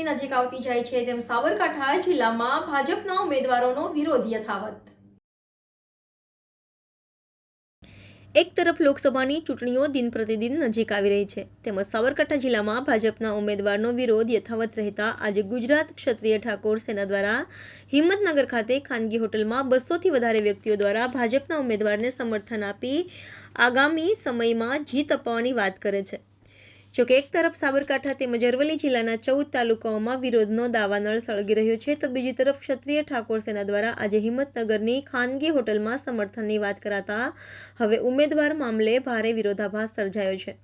ચૂંટણી નજીક આવતી જાય છે તેમ સાબરકાંઠા જિલ્લામાં ભાજપના ઉમેદવારોનો વિરોધ યથાવત. એક તરફ લોકસભાની ચૂંટણીઓ દિન પ્રતિદિન નજીક આવી રહી છે, તેમજ સાબરકાંઠા જિલ્લામાં ભાજપના ઉમેદવારનો વિરોધ યથાવત રહેતા આજે ગુજરાત ક્ષત્રિય ઠાકોર સેના દ્વારા હિંમતનગર ખાતે ખાનગી હોટલમાં બસોથી વધારે વ્યક્તિઓ દ્વારા ભાજપના ઉમેદવારને સમર્થન આપી આગામી સમયમાં જીત અપાવવાની વાત કરે છે. જોકે એક તરફ સાબરકાંઠા તેમજ અરવલ્લી જિલ્લાના ચૌદ તાલુકાઓમાં વિરોધનો દાવાનળ સળગી રહ્યો છે, તો બીજી તરફ ક્ષત્રિય ઠાકોર સેના દ્વારા આજે હિંમતનગરની ખાનગી હોટલમાં સમર્થનની વાત કરાતા હવે ઉમેદવાર મામલે ભારે વિરોધાભાસ સર્જાયો છે.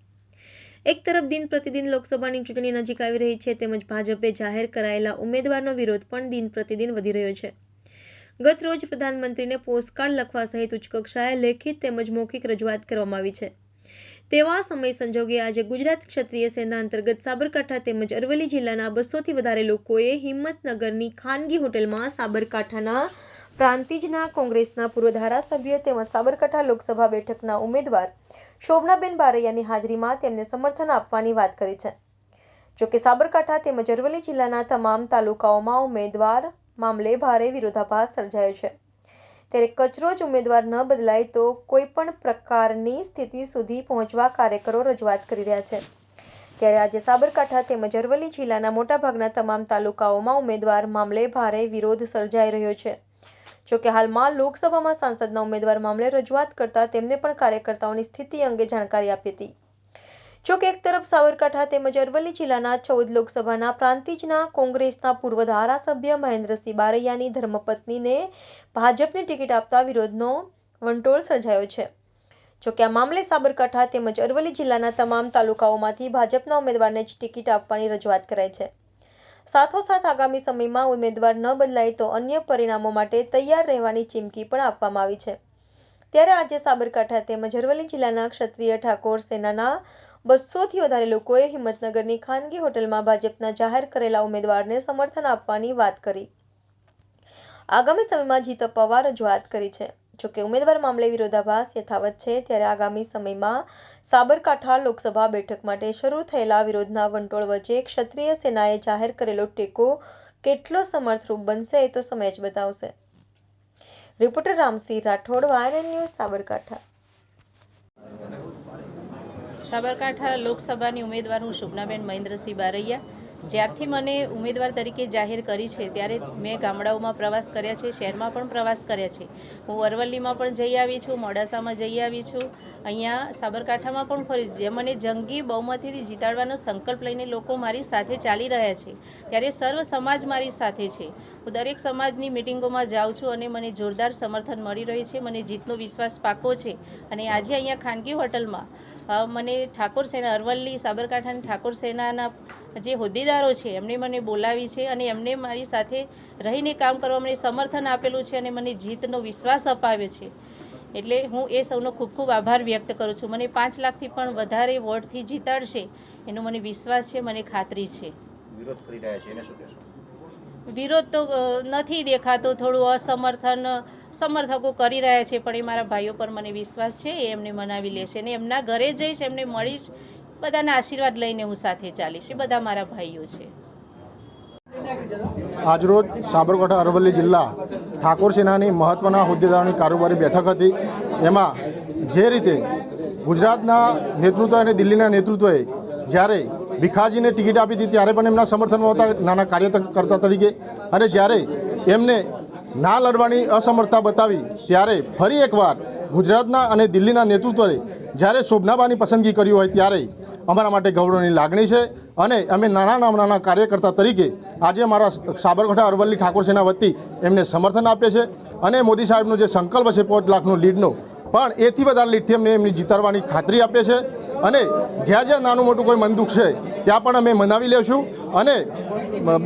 એક તરફ દિન પ્રતિદિન લોકસભાની ચૂંટણી નજીક આવી રહી છે, તેમજ ભાજપે જાહેર કરાયેલા ઉમેદવારનો વિરોધ પણ દિન પ્રતિદિન વધી રહ્યો છે. ગત રોજ પ્રધાનમંત્રીને પોસ્ટકાર્ડ લખવા સહિત ઉચ્ચ કક્ષાએ લેખિત તેમજ મૌખિક રજૂઆત કરવામાં આવી છે. તેવા સમય સંજોગે આજે ગુજરાત ક્ષત્રિય સેના અંતર્ગત સાબરકાંઠા તેમજ અરવલ્લી જિલ્લાના બસોથી વધારે લોકોએ હિંમતનગરની ખાનગી હોટેલમાં સાબરકાંઠાના પ્રાંતિજના કોંગ્રેસના પૂર્વ ધારાસભ્ય તેમજ સાબરકાંઠા લોકસભા બેઠકના ઉમેદવાર શોભનાબેન બારૈયાની હાજરીમાં તેમને સમર્થન આપવાની વાત કરી છે. જોકે સાબરકાંઠા તેમજ અરવલ્લી જિલ્લાના તમામ તાલુકાઓમાં ઉમેદવાર મામલે ભારે વિરોધાભાસ સર્જાયો છે. ત્યારે કચરો જ ઉમેદવાર ન બદલાય તો કોઈ પણ પ્રકારની સ્થિતિ સુધી પહોંચવા કાર્યકરો રજૂઆત કરી રહ્યા છે. ત્યારે આજે સાબરકાંઠા તેમજ અરવલ્લી જિલ્લાના મોટાભાગના તમામ તાલુકાઓમાં ઉમેદવાર મામલે ભારે વિરોધ સર્જાઈ રહ્યો છે. જોકે હાલમાં લોકસભામાં સાંસદના ઉમેદવાર મામલે રજૂઆત કરતા તેમને પણ કાર્યકર્તાઓની સ્થિતિ અંગે જાણકારી આપી હતી. જોકે એક તરફ સાબરકાંઠા તેમજ અરવલ્લી જિલ્લાના ચૌદ લોકસભાના પ્રાંતિજના કોંગ્રેસના પૂર્વ ધારાસભ્ય મહેન્દ્રસિંહ બારૈયાની ધર્મપત્નીને ભાજપની ટિકિટ આપતા વિરોધનો વંટોળ સર્જાયો છે. જોકે આ મામલે સાબરકાંઠા તેમજ અરવલ્લી જિલ્લાના તમામ તાલુકાઓમાંથી ભાજપના ઉમેદવારને જ ટિકિટ આપવાની રજૂઆત કરાઈ છે. સાથોસાથ આગામી સમયમાં ઉમેદવાર ન બદલાય તો અન્ય પરિણામો માટે તૈયાર રહેવાની ચીમકી પણ આપવામાં આવી છે. ત્યારે આજે સાબરકાંઠા તેમજ અરવલ્લી જિલ્લાના ક્ષત્રિય ઠાકોર સેનાના બસોથી વધારે લોકોએ હિંમતનગરની ખાનગી હોટલમાં ભાજપના જાહેર કરેલા ઉમેદવારને સમર્થન આપવાની વાત કરી. આગામી સમયમાં જીત અપાવવા રજૂઆત કરી છે. જોકે ઉમેદવાર મામલે વિરોધાભાસ યથાવત છે, ત્યારે આગામી સમયમાં સાબરકાંઠા લોકસભા બેઠક માટે શરૂ થયેલા વિરોધના વંટોળ વચ્ચે ક્ષત્રિય સેનાએ જાહેર કરેલો ટેકો કેટલો સમર્થરૂપ બનશે એ તો સમય જ બતાવશે. રિપોર્ટર રામસિંહ રાઠોડ વાયરન ન્યૂઝ સાબરકાંઠા. સાબરકાંઠા લોકસભાની ઉમેદવાર હું શુભનાબેન મહેન્દ્રસિંહ બારૈયા. જ્યારથી મને ઉમેદવાર તરીકે જાહેર કરી છે, ત્યારે મેં ગામડાઓમાં પ્રવાસ કર્યા છે, શહેરમાં પણ પ્રવાસ કર્યા છે. હું અરવલ્લીમાં પણ જઈ આવી છું, મોડાસામાં જઈ આવી છું. અહીંયા સાબરકાંઠામાં પણ ફરી જે મને જંગી બહુમતીથી જીતાડવાનો સંકલ્પ લઈને લોકો મારી સાથે ચાલી રહ્યા છે. ત્યારે સર્વ સમાજ મારી સાથે છે. હું દરેક સમાજની મિટિંગોમાં જાઉં છું અને મને જોરદાર સમર્થન મળી રહ્યું છે. મને જીતનો વિશ્વાસ પાકો છે. અને આજે અહીંયા ખાનગી હોટલમાં મને ઠાકોર સેના, અરવલ્લી સાબરકાંઠાની ઠાકોર સેનાના જે હોદ્દેદારો છે, એમણે મને બોલાવી છે અને એમને મારી સાથે રહીને કામ કરવા મને સમર્થન આપેલું છે અને મને જીતનો વિશ્વાસ અપાવ્યો છે. એટલે હું એ સૌનો ખૂબ ખૂબ આભાર વ્યક્ત કરું છું. મને પાંચ લાખથી પણ વધારે વોટથી જીતાડશે એનો મને વિશ્વાસ છે, મને ખાતરી છે. વિરોધ કરી રહ્યા છે. એને શું કહેશો? વિરોધ તો નથી દેખાતો, થોડું અસમર્થન, સમર્થકો કરી રહ્યા છે, પણ એ મારા ભાઈઓ પર મને વિશ્વાસ છે, એ એમને મનાવી લેશે અને એમના ઘરે જઈશ, એમને મળીશ, બધાના આશીર્વાદ લઈને હું સાથે ચાલીશ, એ બધા મારા ભાઈઓ છે. આજરોજ સાબરકાંઠા અરવલ્લી જિલ્લા ઠાકોર સેનાની મહત્ત્વના હોદ્દેદારોની કારોબારી બેઠક હતી. એમાં જે રીતે ગુજરાતના નેતૃત્વ અને દિલ્હીના નેતૃત્વએ જ્યારે ભીખાજીને ટિકિટ આપી હતી ત્યારે પણ એમના સમર્થનમાં હતા નાના કાર્યકર્તા તરીકે. અને જ્યારે એમને ના લડવાની અસમર્થતા બતાવી, ત્યારે ફરી એકવાર ગુજરાતના અને દિલ્હીના નેતૃત્વએ જ્યારે શોભનાબાની પસંદગી કરી હોય ત્યારે અમારા માટે ગૌરવની લાગણી છે. અને અમે નાના નાના કાર્યકર્તા તરીકે આજે અમારા સાબરકાંઠા અરવલ્લી ઠાકોર સેના વતી એમને સમર્થન આપે છે અને મોદી સાહેબનો જે સંકલ્પ છે પાંચ લાખનો લીડનો, પણ એથી વધારે લીડથી અમને એમની જીતાડવાની ખાતરી આપે છે અને જ્યાં જ્યાં નાનું મોટું કોઈ મનદુખ છે ત્યાં પણ અમે મનાવી લેશું અને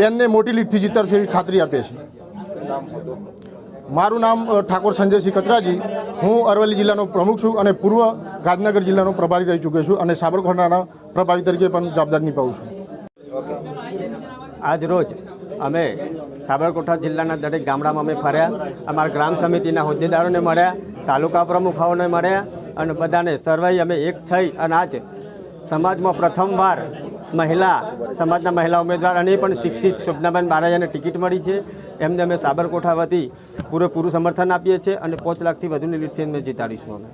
બેનને મોટી લીટથી જીતરશે એવી ખાતરી આપીએ છીએ. મારું નામ ઠાકોર સંજયસિંહ કચરાજી. હું અરવલ્લી જિલ્લાનો પ્રમુખ છું અને પૂર્વ ગાંધીનગર જિલ્લાનો પ્રભારી રહી ચૂક્યો છું અને સાબરકાંઠાના પ્રભારી તરીકે પણ જવાબદાર નિભાવું છું. આજ રોજ અમે સાબરકાંઠા જિલ્લાના દરેક ગામડામાં અમે ફર્યા. અમારા ગ્રામ સમિતિના હોદ્દેદારોને મળ્યા, તાલુકા પ્રમુખાઓને મળ્યા અને બધાને સર્વે અમે એક થઈ અને આજ સમાજમાં પ્રથમવાર મહિલા, સમાજના મહિલા ઉમેદવાર અને પણ શિક્ષિત શોભનાબેન બારાજાને ટિકિટ મળી છે. એમને અમે સાબરકોઠા વતી પૂરેપૂરું સમર્થન આપીએ છીએ અને પાંચ લાખથી વધુની લીડથી અમે જીતાડીશું અમે.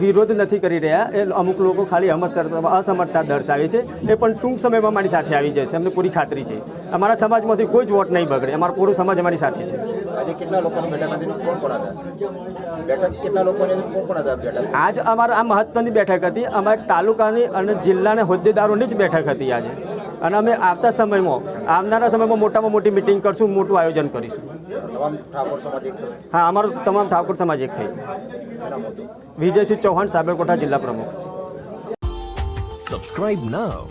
વિરોધ નથી કરી રહ્યા. એ અમુક લોકો ખાલી અસમર્થતા દર્શાવે છે. એ પણ ટૂંક સમયમાં મારી સાથે આવી જશે. અમને પૂરી ખાતરી છે. અમારા સમાજમાંથી કોઈ જ વોટ નહીં બગડે. અમારો પૂરો સમાજ અમારી સાથે છે. આજે કેટલા લોકોની બેઠક હતી કોણ કોણ હતા? બેઠક કેટલા લોકોની કોણ કોણ હતા બેઠક? આજ અમારા આ મહત્વની બેઠક હતી. અમારા તાલુકાની અને જિલ્લાના હોદ્દેદારોની જ બેઠક હતી આજે. અને અમે આવતા સમયમાં આવનારા સમયમાં મોટામાં મોટી મિટિંગ કરશું મોટું આયોજન કરીશું. તમામ ઠાકોર સમાજ એક થશે? હા અમારો તમામ ઠાકોર સમાજ એક થઈ. વિજયસિંહ ચૌહાણ સાબરકોઠા જિલ્લા પ્રમુખ. Subscribe now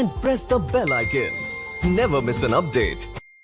and press the bell icon never miss an update.